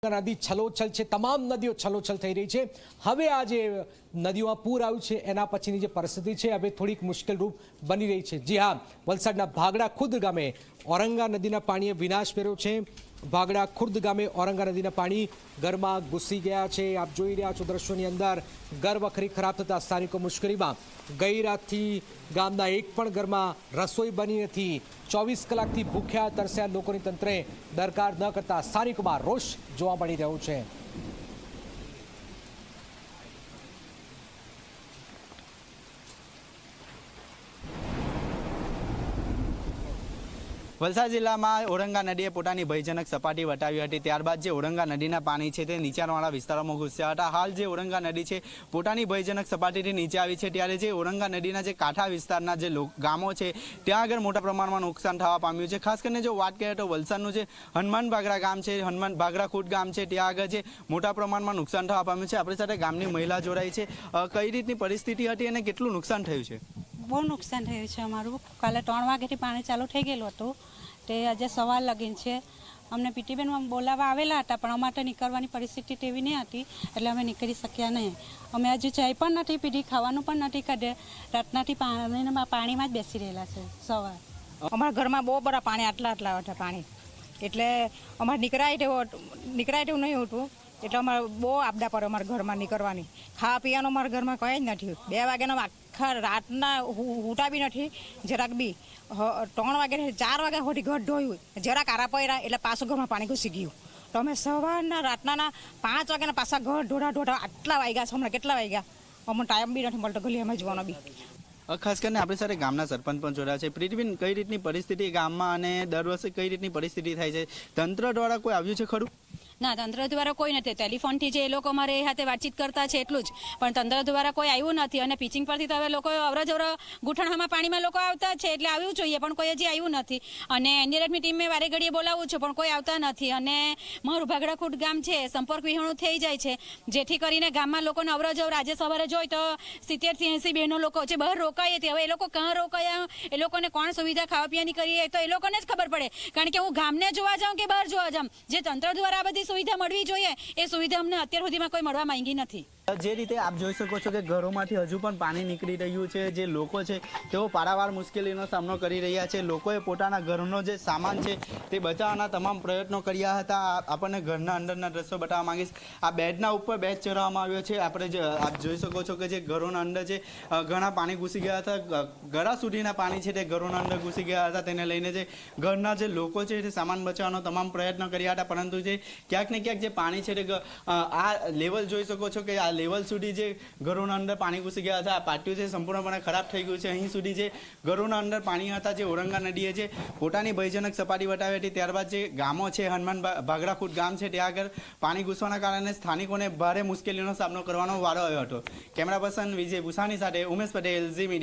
નદી છલોછલ છે, તમામ નદીઓ છલોછલ થઈ રહી છે. હવે આ જે નદીઓમાં પૂર આવ્યું છે, એના પછીની જે પરિસ્થિતિ છે, હવે થોડીક મુશ્કેલ રૂપ બની રહી છે. જી હા, વલસાડના ભાગડા ખુદ ગામે ઓરંગા નદીના પાણીએ વિનાશ કર્યો છે. ભાગડા ખુર્દ ગામે ઓરંગા નદીના પાણી ઘરમાં ઘૂસી ગયા છે. આપ જોઈ રહ્યા છો દ્રશ્યોની અંદર ઘર વખરી ખરાબ થતા સ્થાનિકો મુશ્કેલીમાં ગઈ રાતથી ગામના એક પણ ઘરમાં રસોઈ બની નથી. ચોવીસ કલાકથી ભૂખ્યા તરસ્યા લોકોની તંત્રે દરકાર ન કરતા સ્થાનિકોમાં રોષ જોવા મળી રહ્યો છે. વલસાડ જિલ્લામાં ઓરંગા નદીએ પોતાની ભયજનક સપાટી વટાવી હતી. ત્યારબાદ જે ઓરંગા નદીના પાણી છે તે નીચાણવાળા વિસ્તારોમાં ઘૂસ્યા હતા. હાલ જે ઓરંગા નદી છે પોતાની ભયજનક સપાટીથી નીચે આવી છે. ત્યારે જે ઓરંગા નદીના જે કાંઠા વિસ્તારના જે ગામો છે, ત્યાં આગળ મોટા પ્રમાણમાં નુકસાન થવા પામ્યું છે. ખાસ કરીને જો વાત કરીએ તો વલસાડનું જે હનુમાન ભાગરા ગામ છે, હનુમાન ભાગરા ખુટ ગામ છે, ત્યાં આગળ જે મોટા પ્રમાણમાં નુકસાન થવા પામ્યું છે. આપણી સાથે ગામની મહિલા જોડાઈ છે. કઈ રીતની પરિસ્થિતિ હતી અને કેટલું નુકસાન થયું છે? બહુ નુકસાન થયું છે અમારું. કાલે ત્રણ વાગ્યાથી પાણી ચાલુ થઈ ગયેલું હતું. તે આજે સવાર લગીન છે. અમને પીટીબેન બોલાવવા આવેલા હતા, પણ અમારે નીકળવાની પરિસ્થિતિ તેવી નહીં હતી, એટલે અમે નીકળી શક્યા નહીં. અમે હજુ ચાય પણ નથી પીધી, ખાવાનું પણ નથી કાઢે રાતનાથી પાણીમાં પાણીમાં જ બેસી રહેલા છે સવાર. અમારા ઘરમાં બહુ બધા પાણી, આટલા આટલા હતા પાણી. એટલે અમારે નીકળાય તેવું નીકળાય તેવું નહીં હોતું. એટલે અમારે બહુ આપદા પર અમારા ઘરમાં નીકળવાની. ખાવા પીવાનું અમારા ઘરમાં કંઈ જ નથી બે વાગ્યાનો આખા રાતના હુટા બી નથી, જરાક બી. ત્રણ વાગ્યા ચાર વાગ્યા સુધી ઘર ધોયું. જરાક આરા પડ્યા એટલે પાછું ઘરમાં પાણી ઘૂસી ગયું. તો અમે સવારના રાતના પાંચ વાગ્યાના પાછા ઘર ઢોઢા ઢોઢા આટલા વાગ્યા છે, હમણાં કેટલા વાગ્યા? અમને ટાઈમ બી નથી મળતો ગલી અમે જોવાનો બી. ખાસ કરીને આપણી સાથે ગામના સરપંચ પણ જોડાયા છે. પ્રીતિબેન કઈ રીતની પરિસ્થિતિ ગામમાં અને દર વર્ષે કઈ રીતની પરિસ્થિતિ થાય છે? તંત્ર દ્વારા કોઈ આવ્યું છે ખરું? ના, તંત્ર દ્વારા કોઈ નથી. ટેલિફોનથી જે એ લોકો અમારે એ હાથે વાતચીત કરતા છે એટલું જ. પણ તંત્ર દ્વારા કોઈ આવ્યું નથી અને પિચિંગ પરથી તો હવે લોકો અવરજવર ગુઠણમાં પાણીમાં લોકો આવતા છે એટલે આવ્યું જોઈએ, પણ કોઈ હજી આવ્યું નથી. અને એનડીઆરએફની ટીમે વારે ઘડીએ બોલાવું છું, પણ કોઈ આવતા નથી. અને મારું ભાગડાખૂટ ગામ છે, સંપર્ક વિહોણું થઈ જાય છે. જેથી કરીને ગામમાં લોકોને અવરજવર આજે સવારે જોઈ તો સિત્તેરથી એંસી બહેનો લોકો જે બહાર રોકાઈ હતી હવે એ લોકો કાં રોકાયા? એ લોકોને કોણ સુવિધા ખાવા પીવાની કરીએ તો એ લોકોને જ ખબર પડે. કારણ કે હું ગામને જોવા જાઉં કે બહાર જોવા જાઉં? જે તંત્ર દ્વારા આ બધી સુવિધા મળવી જોઈએ. એ સુવિધા અમને અત્યાર સુધીમાં કોઈ મળવા માંગી નથી. જે રીતે આપ જોઈ શકો છો કે ઘરોમાંથી હજુ પણ પાણી નીકળી રહ્યું છે, જે લોકો છે તેઓ પારાવાર મુશ્કેલીનો સામનો કરી રહ્યા છે. લોકોએ પોતાના ઘરનો જે સામાન છે તે બચાવવાના તમામ પ્રયત્નો કર્યા હતા. આપણને ઘરના અંદરના દ્રશ્યો બતાવવા માંગીશ. આ બેડના ઉપર બેડ ચડાવવામાં આવ્યો છે. આપણે જે, આપ જોઈ શકો છો કે જે ઘરોના અંદર છે ઘણા પાણી ઘૂસી ગયા હતા. ગળા સુધીના પાણી છે તે ઘરોના અંદર ઘૂસી ગયા હતા. તેને લઈને જે ઘરના જે લોકો છે તે સામાન બચાવવાનો તમામ પ્રયત્ન કર્યા હતા. પરંતુ જે ક્યાંક ને ક્યાંક જે પાણી છે તે આ લેવલ જોઈ શકો છો કે આ લેવલ સુધી જે ઘરોના અંદર પાણી ઘૂસી ગયા હતા, આ પાટિયું છે સંપૂર્ણપણે ખરાબ થઈ ગયું છે. અહીં સુધી જે ઘરોના અંદર પાણી હતા, જે ઓરંગા નદીએ જે પોતાની ભયજનક સપાટી વટાવી હતી, ત્યારબાદ જે ગામો છે, હનુમાન ભાગરાખુટ ગામ છે, ત્યાં આગળ પાણી ઘૂસવાના કારણે સ્થાનિકોને ભારે મુશ્કેલીનો સામનો કરવાનો વારો આવ્યો હતો. કેમેરા પર્સન વિજય ભૂસાની સાથે ઉમેશ પટેલ, ઝી